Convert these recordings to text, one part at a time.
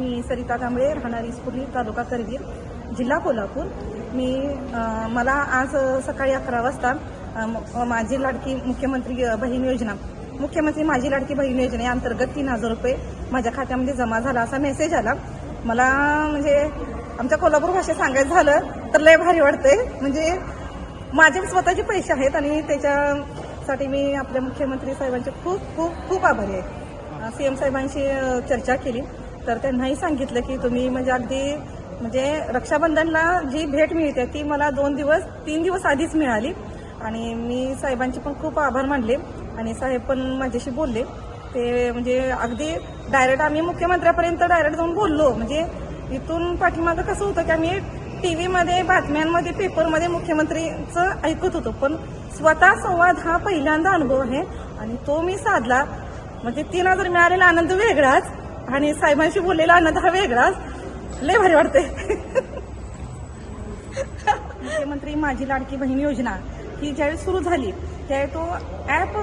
मी सरिता कांबळे राहणारी इस्पुरी तालुका करवीर जिल्हा कोल्हापूर. मी मला आज सकाळी अकरा वाजता माझी लाडकी मुख्यमंत्री बहीण योजना मुख्यमंत्री माझी लाडकी बहीण योजनेअंतर्गत तीन हजार रुपये माझ्या खात्यामध्ये जमा झाला असा मेसेज आला. मला म्हणजे आमच्या कोल्हापूर भाषेत सांगायचं झालं तर लय भारी वाटतंय. म्हणजे माझे स्वतःचे पैसे आहेत आणि त्याच्यासाठी मी आपल्या मुख्यमंत्री साहेबांचे खूप खूप खूप आभारी आहे. सी एम साहेबांशी चर्चा केली. तर त्यांनाही सांगितलं की तुम्ही म्हणजे अगदी म्हणजे रक्षाबंधनला जी भेट मिळते ती मला दोन दिवस तीन दिवस आधीच मिळाली. आणि मी साहेबांचे पण खूप आभार मानले आणि साहेब पण माझ्याशी बोलले. ते म्हणजे अगदी डायरेक्ट आम्ही मुख्यमंत्र्यापर्यंत डायरेक्ट जाऊन बोललो. म्हणजे इथून पाठीमागं कसं होतं की आम्ही टी व्हीमध्ये बातम्यांमध्ये पेपरमध्ये मुख्यमंत्रीचं ऐकत होतो. पण स्वतः संवाद हा पहिल्यांदा अनुभव आहे आणि तो मी साधला. म्हणजे तीन हजार मिळालेला आनंद वेगळाच आणि साहेबांशी बोललेला आनंद हा वेगळाच. लय भारी वाटते मुख्यमंत्री माझी लाडकी बहीण योजना ही ज्यावेळी सुरू झाली त्यावेळी तो ॲप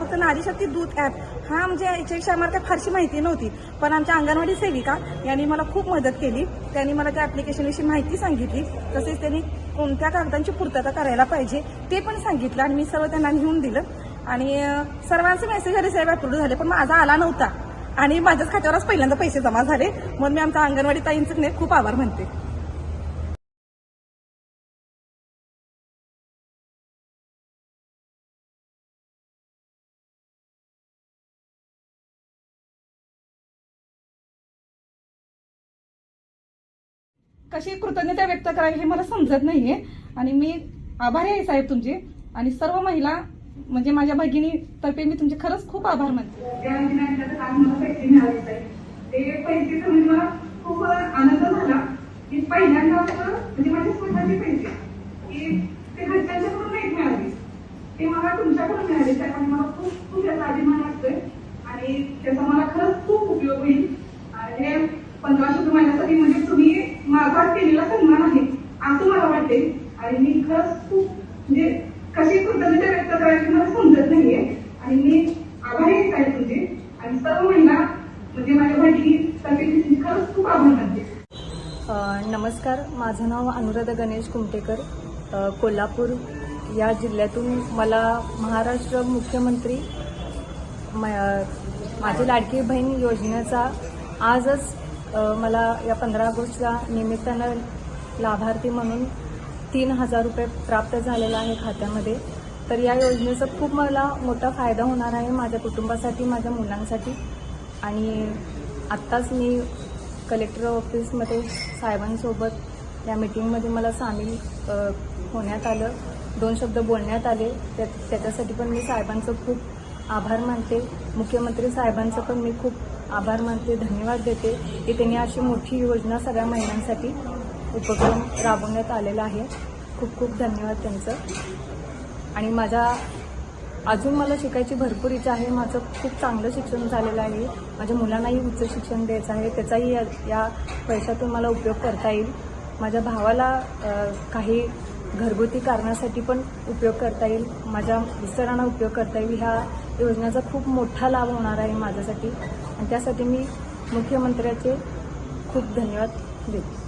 फक्त नारीशक्ती दूत ॲप हा म्हणजे याच्याविषयी आम्हाला काही फारशी माहिती नव्हती पण आमच्या अंगणवाडी सेविका यांनी मला खूप मदत केली. त्यांनी मला त्या ॲप्लिकेशनविषयी माहिती सांगितली तसेच त्यांनी कोणत्या कागदांची पूर्तता करायला पाहिजे ते पण सांगितलं आणि मी सर्व त्यांना लिहून दिलं. आणि सर्वांचे मेसेज आले साहेब अप्रूव्ह झाले पण माझा आला नव्हता. आणि माझ्याच खात्यावरच पहिल्यांदा पैसे जमा झाले. म्हणून मी आमच्या अंगणवाडी ताईंचे नाही खूप आभार मानते. कशी कृतज्ञता व्यक्त करावी हे मला समजत नाहीये. आणि मी आभारी आहे साहेब तुमचे. आणि सर्व महिला म्हणजे माझ्या भगिनी तर्फे मी तुमचे खरंच खूप आभार मानते त्या दिनांकाचं आज मला पैसे मिळाले साहेब. ते पैसे कमी मला खूप आनंद झाला की पहिल्यांदा असं म्हणजे पाहिजे. की ते घरच्यांच्याकडून नाही मिळाले. ते मला तुमच्याकडून मिळाले. त्यामुळे मला खूप खूप याचा अभिमान वाटतोय. आणि त्याचा मला खरंच खूप उपयोग होईल. आणि हे पंधराशे महिन्यासाठी म्हणजे तुम्ही माझा केलेला सन्मान आहे. असं मला वाटते आणि मी खरंच खूप म्हणजे कशी कृतज्ञता व्यक्त करायची मला समजत नाहीये. आणि मी आभारी आहे तुझे आणि सर्व महिला म्हणजे माझ्या भगिनी तसे खरंच खूप आभार मानते. नमस्कार माझं नाव अनुराधा गणेश कुमटेकर कोल्हापूर या जिल्ह्यातून मला महाराष्ट्र मुख्यमंत्री म माझी लाडकी बहीण योजनेचा आजच मला या पंधरा ऑगस्टच्या निमित्तानं लाभार्थी म्हणून तीन हजार रुपये प्राप्त झालेला आहे खात्यामध्ये. तर या योजनेचा खूप मला मोठा फायदा होणार आहे माझ्या कुटुंबासाठी माझ्या मुलांसाठी. आणि आत्ताच मी कलेक्टर ऑफिसमध्ये साहेबांसोबत या मीटिंगमध्ये मला सामील होण्यात आलं. दोन शब्द बोलण्यात आले. त्या त्याच्यासाठी पण मी साहेबांचं खूप आभार मानते. मुख्यमंत्री साहेबांचं पण मी खूप आभार मानते. धन्यवाद देते. की त्यांनी अशी मोठी योजना सगळ्या महिलांसाठी उपक्रम राबवण्यात आलेला आहे. खूप खूप धन्यवाद त्यांचं. आणि माझ्या अजून मला शिकायची भरपूर इच्छा आहे. माझं खूप चांगलं शिक्षण झालेलं आहे. माझ्या मुलांनाही उच्च शिक्षण द्यायचं आहे. त्याचाही या या पैशातून मला उपयोग करता येईल. माझ्या भावाला काही घरगुती कारणासाठी पण उपयोग करता येईल. माझ्या मिस्टरांना उपयोग करता येईल. ह्या योजनेचा खूप मोठा लाभ होणार आहे माझ्यासाठी. आणि त्यासाठी मी मुख्यमंत्र्याचे खूप धन्यवाद देते.